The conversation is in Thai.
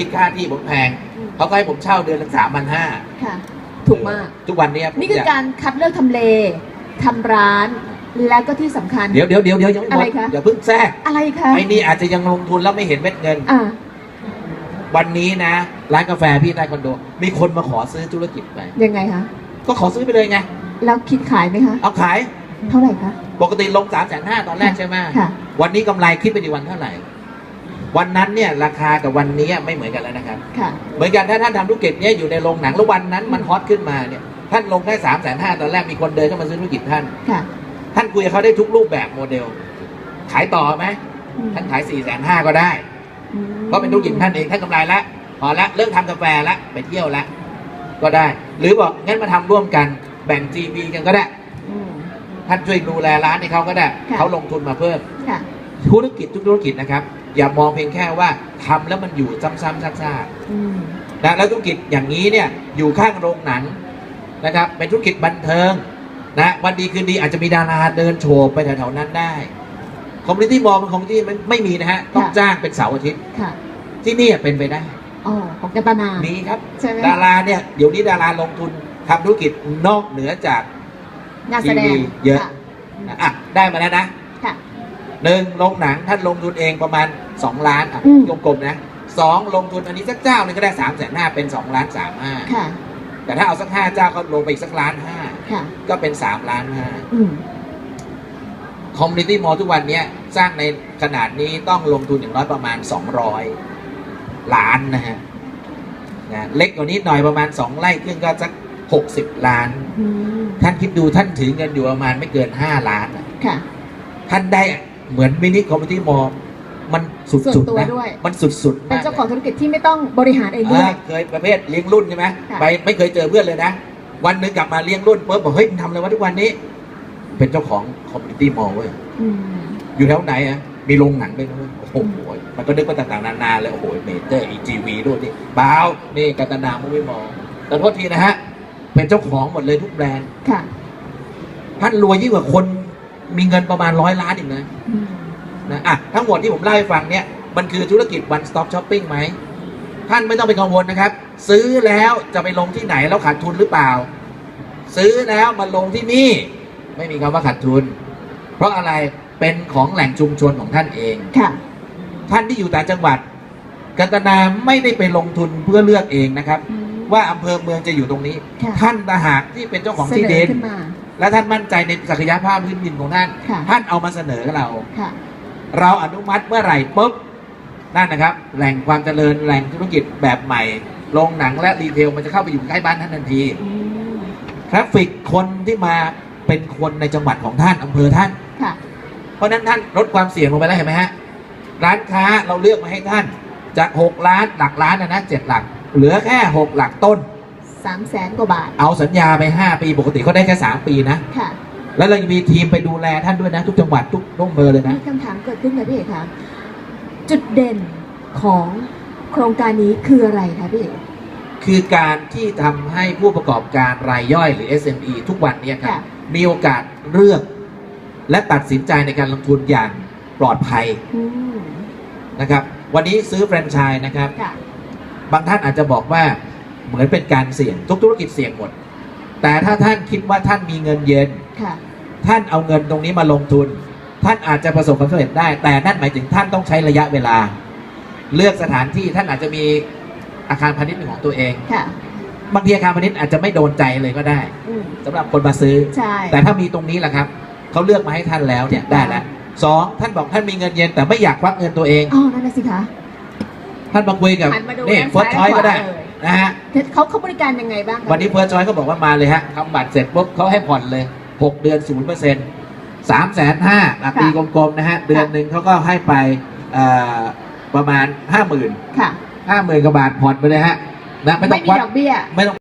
คิดค่าที่ผมแพงเขาก็ให้ผมเช่าเดือนละสามพันห้าค่ะ ถูกมาก ทุกวันเนี้ยผมนี่คืออยากการคัดเลือกทำเลทำร้าน แล้วก็ที่สำคัญ เดี๋ยวเดี๋ยวเดี๋ยวเดี๋ยวยังไม่หมอะไรดคะ อย่าเพิ่งแทรกอะไรคะไอ้นี่อาจจะยังลงทุนแล้วไม่เห็นเม็ดเงิน อ่าวันนี้นะ ร้านกาแฟพี่ใต้คอนโด มีคนมาขอซื้อธุรกิจไป ยังไงคะก็ขอซื้อไปเลยไง แล้วคิดขายไหมคะ เอาขาย เท่าไหร่คะ ปกติลงสามแสนห้าตอนแรกใช่ไหมค่ะ วันนี้กำไรคิดไปดีวันเท่าไหร่ วันนั้นเนี่ยราคากับวันนี้ไม่เหมือนกันแล้วนะครับ ค่ะ เหมือนกันถ้าท่านทำธุรกิจเนี่ยอยู่ในโรงหนังแล้ววันนั้นมันฮอตขึ้นมาเนี่ยท่านลงได้สามแสนห้าตอนแรกมีคนเดินเข้ามาซื้อธุรกิจท่าน ค่ะ ท่านคุยกับเขาได้ทุกรูปแบบโมเดล ขายต่อไหมอืมท่านขายสี่แสนห้าก็ได้ อืมเพราะเป็นธุรกิจของท่านเองท่านกำไรละพอละเลิกทำกาแฟละไปเที่ยวละก็ได้ หรือบอกงั้นมาทำร่วมกันแบ่ง GP กันก็ได้ อืม ท่านช่วยดูแลร้านให้เขาก็ได้ค่ะ เขาลงทุนมาเพิ่ม ค่ะ ธุรกิจทุกธุรกิจนะครับ อย่ามองเพียงแค่ว่าทำแล้วมันอยู่ซ้ำๆซากอืมๆนะแล้วธุรกิจอย่างนี้เนี่ยอยู่ข้างโรงหนังนะครับ เป็นธุรกิจบันเทิงนะวันดีคืนดีอาจจะมีดาราเดินโฉบไปแถวๆนั้นได้คอมมูนิตี้มอลเป็นคอมมูนิตี้มันไม่มีนะฮะต้องจ้างเป็นเสาร์อาทิตย์ค่ะที่นี่เป็นไปได้อ๋อของกันตนามีครับใช่ไหมดาราเนี่ยเดี๋ยวนี้ดาราลงทุนทำธุรกิจนอกเหนือจากงานแสดทีงวีเยอะค่อะได้มาแล้วนะค่ะ หนึ่งลงหนังท่านลงทุนเองประมาณ 2 ล้านอะอืมกลมๆนะสองลงทุนอันนี้สักเจ้าหนึงก็ได้สามแสนห้าเป็น2ล้านสามห้าค่ะ แต่ถ้าเอาสักห้าเจ้าก็ลงไปอีกสักล้านห้าค่ะ ก็เป็น3ล้านห้าอืมคอมมูนิตี้มอลทุกวันเนี้ยสร้างในขนาดนี้ต้องลงทุนอย่างน้อยประมาณ 200 ล้านนะฮะนะเล็กกว่านี้หน่อยประมาณ 2 ไร่ครึ่งก็สัก 60 ล้านอืมท่านคิดดูท่านถือเงินอยู่ประมาณไม่เกิน 5 ล้านอะค่ะ ท่านได้ เหมือนมินิคอมมิตี้มอลมันสุส่วนดตัวๆนะด้วย มันสุดๆเป็นมากเจ้าของธุรกิจที่ไม่ต้องบริหารเองด้วย อ่าเคยประเภทเลี้ยงรุ่นใช่ไหมค่ะ ไปไม่เคยเจอเพื่อนเลยนะ วันหนึ่งกลับมาเลี้ยงรุ่นปุ๊บบอกเฮ้ยมึงทำอะไรวะทุกวันนี้ เป็นเจ้าของคอมมิตี้มอลเว้ย อืม อยู่แถวไหนอะ มีโรงหนังด้วยนะเว้ยโอ้โห มันก็นึกว่าต่างๆนานาเลยโอ้โห เมเจอร์อีจีวีด้วยนี่เปล่านี่กัตนามูวี่มอลแต่โทษทีนะฮะ เป็นเจ้าของหมดเลยทุกแบรนด์ ค่ะ ท่านรวยยิ่งกว่าคน มีเงินประมาณร้อยล้านอีกนะอืมนะอะทั้งหมดที่ผมเล่าให้ฟังเนี่ย มันคือธุรกิจ one stop shopping ไหม ท่านไม่ต้องไปกังวลนะครับ ซื้อแล้วจะไปลงที่ไหนแล้วขาดทุนหรือเปล่า ซื้อแล้วมาลงที่นี่ ไม่มีคำว่าขาดทุน เพราะอะไรเป็นของแหล่งชุมชนของท่านเองค่ะท่านที่อยู่ต่างจังหวัดกันตนาไม่ได้ไปลงทุนเพื่อเลือกเองนะครับอืมว่าอำเภอเมืองจะอยู่ตรงนี้ค่ะท่านตาหากที่เป็นเจ้าของเสที่นอดินขึ้นมา และท่านมั่นใจในศักยภาพพื้นดินของท่าน ค่ะ ท่านเอามาเสนอกับเรา ค่ะ เราอนุมัติเมื่อไหร่ปุ๊บนั่นนะครับ แหล่งความเจริญแหล่งธุรกิจแบบใหม่โรงหนังและรีเทลมันจะเข้าไปอยู่ใกล้บ้านท่านทันทีอืมทราฟฟิกคนที่มาเป็นคนในจังหวัดของท่านอำเภอท่าน ค่ะ เพราะฉะนั้นท่านลดความเสี่ยงลงไปแล้วเห็นไหมฮะร้านค้าเราเลือกมาให้ท่านจาก6ล้านหลักล้านนะนะเจ็ดหลัก เหลือแค่6หลักต้น สามแสนกว่าบาท เอาสัญญาไป 5 ปีปกติเขาได้แค่ 3 ปีนะ ค่ะ แล้วเรายังมีทีมไปดูแลท่านด้วยนะ ทุกจังหวัดทุกอำเภอเลยนะ มีคำถามเกิดขึ้นค่ะพี่เอกคะจุดเด่นของโครงการนี้คืออะไรคะพี่เอกคือการที่ทำให้ผู้ประกอบการรายย่อยหรือ SME ทุกวันเนี้ครับค่ะมีโอกาสเลือกและตัดสินใจในการลงทุนอย่างปลอดภัยอืมนะครับ วันนี้ซื้อแฟรนไชส์นะครับ ค่ะ บางท่านอาจจะบอกว่า เหมือนเป็นการเสี่ยงทุกธุรกิจเสี่ยงหมด แต่ถ้าท่านคิดว่าท่านมีเงินเย็น ค่ะ ท่านเอาเงินตรงนี้มาลงทุน ท่านอาจจะประสบความสำเร็จได้ แต่นั่นหมายถึงท่านต้องใช้ระยะเวลา เลือกสถานที่ท่านอาจจะมีอาคารพาณิชย์เป็นของตัวเอง ค่ะ บางทีอาคารพาณิชย์อาจจะไม่โดนใจเลยก็ได้อืมสำหรับคนมาซื้อ ใช่ แต่ถ้ามีตรงนี้แหละครับเขาเลือกมาให้ท่านแล้วเนี่ยได้แล้วสองท่านบอกท่านมีเงินเย็นแต่ไม่อยากควักเงินตัวเอง อ๋อ นั่นน่ะสิคะ ท่านมาคุยกับหันมาดูนี่ด้านเฟิร์สชซ้าอยยและก็ได้ ขวาเลย นะฮะเขาเขาบริการยังไงบ้างคะวันนี้เฟิร์สชอยเขาบอกว่ามาเลยฮะทำบัตรเสร็จปุ๊บเขาให้ผ่อนเลย 6 เดือน0เปอร์เซ็นต์สามแสนห้าตีกลมๆนะฮะ เดือนหนึ่งเขาก็ให้ไปเอ่อประมาณ5 0,000ค่ะห้าหมื่นกว่าบาทผ่อนไปเลยฮะนะไม่ต้ไม่องมีควักดอกเบี้ยไม่ต้อง